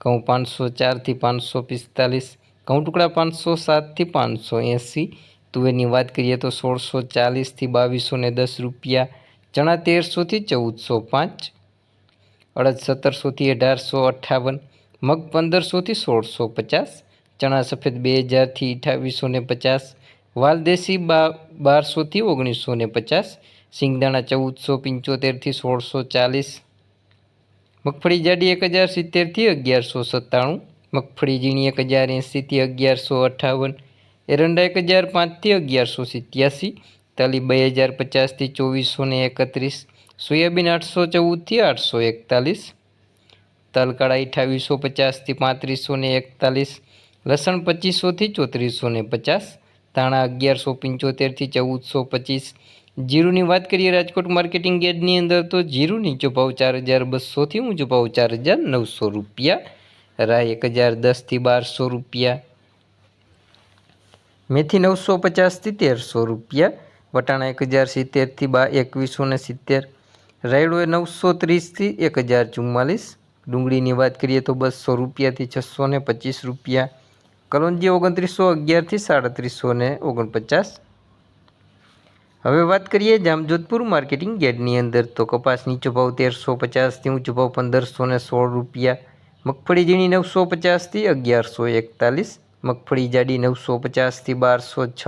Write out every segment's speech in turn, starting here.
ઘઉં પાંચસો ચારથી પાંચસો પિસ્તાલીસ, ઘઉં ટુકડા પાંચસો સાતથી પાંચસો એંસી, તુવેરની વાત કરીએ તો સોળસો ચાલીસથી બાવીસો ને દસ રૂપિયા, ચણા તેરસોથી ચૌદસો પાંચ, અડદ સત્તરસોથી અઢારસો અઠ્ઠાવન, મગ પંદરસોથી સોળસો પચાસ, ચણા સફેદ બે હજારથી અઠાવીસો ને પચાસ વાલદેશી બા, બારસોથી ઓગણીસો ને પચાસ, સિંગદાણા ચૌદસો પંચોતેરથી સોળસો ચાલીસ મગફળી જાડી એક હજાર સિત્તેરથી અગિયારસો સત્તાણું, મગફળી ઝીણી એક હજાર એંસીથી અગિયારસો અઠ્ઠાવન એરંડા એક હજાર પાંચથી અગિયારસો સિત્યાસી, તાલી બે હજાર પચાસથી ચોવીસો ને એકત્રીસ, સોયાબીન આઠસો ચૌદથી આઠસો એકતાલીસ, તલકાળા અઠાવીસો પચાસથી પાંત્રીસો ને એકતાલીસ, લસણ પચીસોથી ચોત્રીસો ને પચાસ, ધાણા અગિયારસો પંચોતેરથી ચૌદસો પચીસ જીરુની વાત કરીએ રાજકોટ માર્કેટિંગ યાર્ડની અંદર, તો જીરું નીચો ભાવ ચાર હજાર બસોથી ઊંચો ભાવ ચાર હજાર નવસો રૂપિયા. રાય એક હજાર દસથી બારસો રૂપિયા. મેથી નવસો પચાસથી તેરસો રૂપિયા. વટાણા એક હજાર સિત્તેરથી બા એકવીસો ને સિત્તેર. રાયડો એ નવસો ત્રીસથી એક હજાર ચુમ્માલીસ. ડુંગળીની વાત કરીએ તો બસો રૂપિયાથી છસો ને પચીસ રૂપિયા. કલોંજી ઓગણત્રીસો અગિયારથી સાડત્રીસો ને ઓગણપચાસ. હવે વાત કરીએ જામજોધપુર માર્કેટિંગ યાર્ડની અંદર. તો કપાસ નીચો ભાવ તેરસો પચાસથી ઊંચો ભાવ પંદરસો ને સોળ રૂપિયા. મગફળી ઝીણી નવસો પચાસથી અગિયારસો એકતાલીસ. મગફળી જાડી નવસો પચાસથી બારસો છ.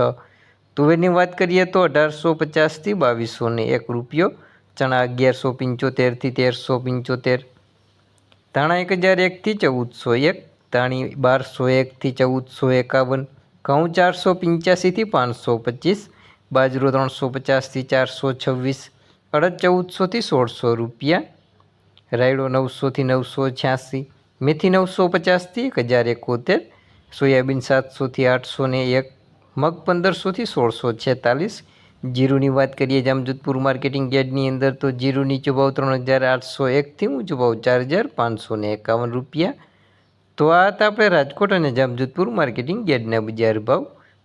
તુવેરની વાત કરીએ તો અઢારસો પચાસથી બાવીસો ને એક રૂપિયો. ચણા અગિયારસો પંચોતેરથી તેરસો પંચોતેર. ધાણા એક હજાર એકથી ચૌદસો એક. ધાણી બારસો એકથી ચૌદસો એકાવન. ઘઉં ચારસો પંચ્યાસીથી પાંચસો પચીસ. બાજરો ત્રણસો પચાસથી ચારસો છવ્વીસ, અડદ ચૌદસોથી સોળસો રૂપિયા, રાયડો નવસોથી નવસો છ્યાસી, મેથી નવસો પચાસથી એક હજાર એકોતેર, સોયાબીન સાતસોથી આઠસો ને એક, મગ પંદરસોથી સોળસો છેતાલીસ. જીરુની વાત કરીએ જામજોધપુર માર્કેટિંગ યાર્ડની અંદર તો જીરું નીચો ભાવ ત્રણ હજાર આઠસો એકથી ઊંચો ભાવ ચાર હજાર પાંચસો ને એકાવન રૂપિયા. તો આ હતા આપણે રાજકોટ અને જામજોધપુર માર્કેટિંગ યાર્ડના બજાર ભાવ.